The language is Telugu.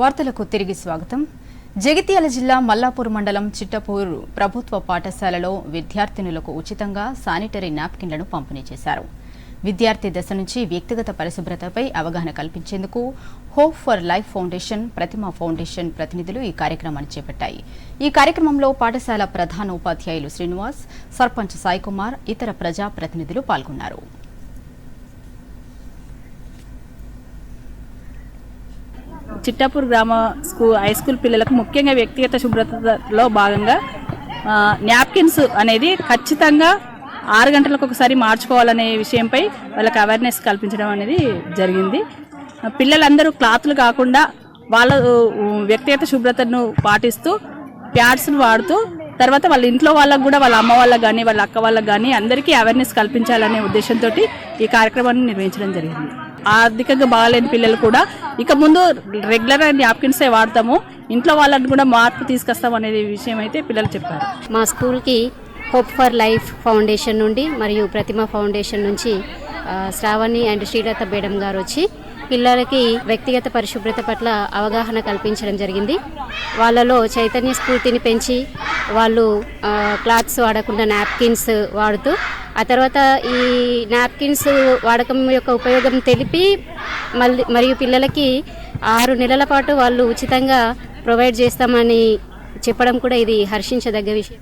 వార్తలకు తిరిగి స్వాగతం. జగిత్యాల జిల్లా మల్లాపూర్ మండలం చిట్టపూర్ ప్రభుత్వ పాఠశాలలో విద్యార్థినులకు ఉచితంగా శానిటరీ నాప్కిన్లను పంపిణీ చేశారు. విద్యార్థి దశ నుంచి వ్యక్తిగత పరిశుభ్రతపై అవగాహన కల్పించేందుకు hope for life foundation Pratima foundation ప్రతినిధులు ఈ కార్యక్రమాన్ని చేపట్టాయి. ఈ కార్యక్రమంలో పాఠశాల ప్రధాన ఉపాధ్యాయులు శ్రీనివాస్ సర్పంచ్ సాయికుమార్ ఇతర ప్రజా ప్రతినిధులు పాల్గొన్నారు. చిట్టాపూర్ గ్రామ స్కూ హై స్కూల్ పిల్లలకు ముఖ్యంగా వ్యక్తిగత శుభ్రతలో భాగంగా న్యాప్కిన్స్ అనేది ఖచ్చితంగా ఆరు గంటలకు ఒకసారి మార్చుకోవాలనే విషయంపై వాళ్ళకి అవేర్నెస్ కల్పించడం అనేది జరిగింది. పిల్లలందరూ క్లాత్లు కాకుండా వాళ్ళ వ్యక్తిగత శుభ్రతను పాటిస్తూ ప్యాడ్స్ను వాడుతూ తర్వాత వాళ్ళ ఇంట్లో వాళ్ళకు కూడా వాళ్ళ అమ్మ వాళ్ళకి కానీ వాళ్ళ అక్క వాళ్ళకి కానీ అందరికీ అవేర్నెస్ కల్పించాలనే ఉద్దేశంతో ఈ కార్యక్రమాన్ని నిర్వహించడం జరిగింది. ఆర్థికంగా బాగాలేని పిల్లలు కూడా ఇక ముందు రెగ్యులర్ న్యాప్కిన్సే వాడతాము. ఇంట్లో వాళ్ళని కూడా మార్పు తీసుకొస్తాం అనేది విషయం అయితే పిల్లలు చెప్పారు. మా స్కూల్కి హోప్ ఫర్ లైఫ్ ఫౌండేషన్ నుండి మరియు ప్రతిమ ఫౌండేషన్ నుంచి శ్రావణి అండ్ శ్రీలత బేడం గారు వచ్చి పిల్లలకి వ్యక్తిగత పరిశుభ్రత పట్ల అవగాహన కల్పించడం జరిగింది. వాళ్ళలో చైతన్య స్ఫూర్తిని పెంచి వాళ్ళు క్లాత్స్ వాడకుండా నాప్కిన్స్ వాడుతూ ఆ తర్వాత ఈ నాప్కిన్స్ వాడకం యొక్క ఉపయోగం తెలిపి మళ్ళీ మరియు పిల్లలకి ఆరు నెలల పాటు వాళ్ళు ఉచితంగా ప్రొవైడ్ చేస్తామని చెప్పడం కూడా ఇది హర్షించదగ్గ విషయం.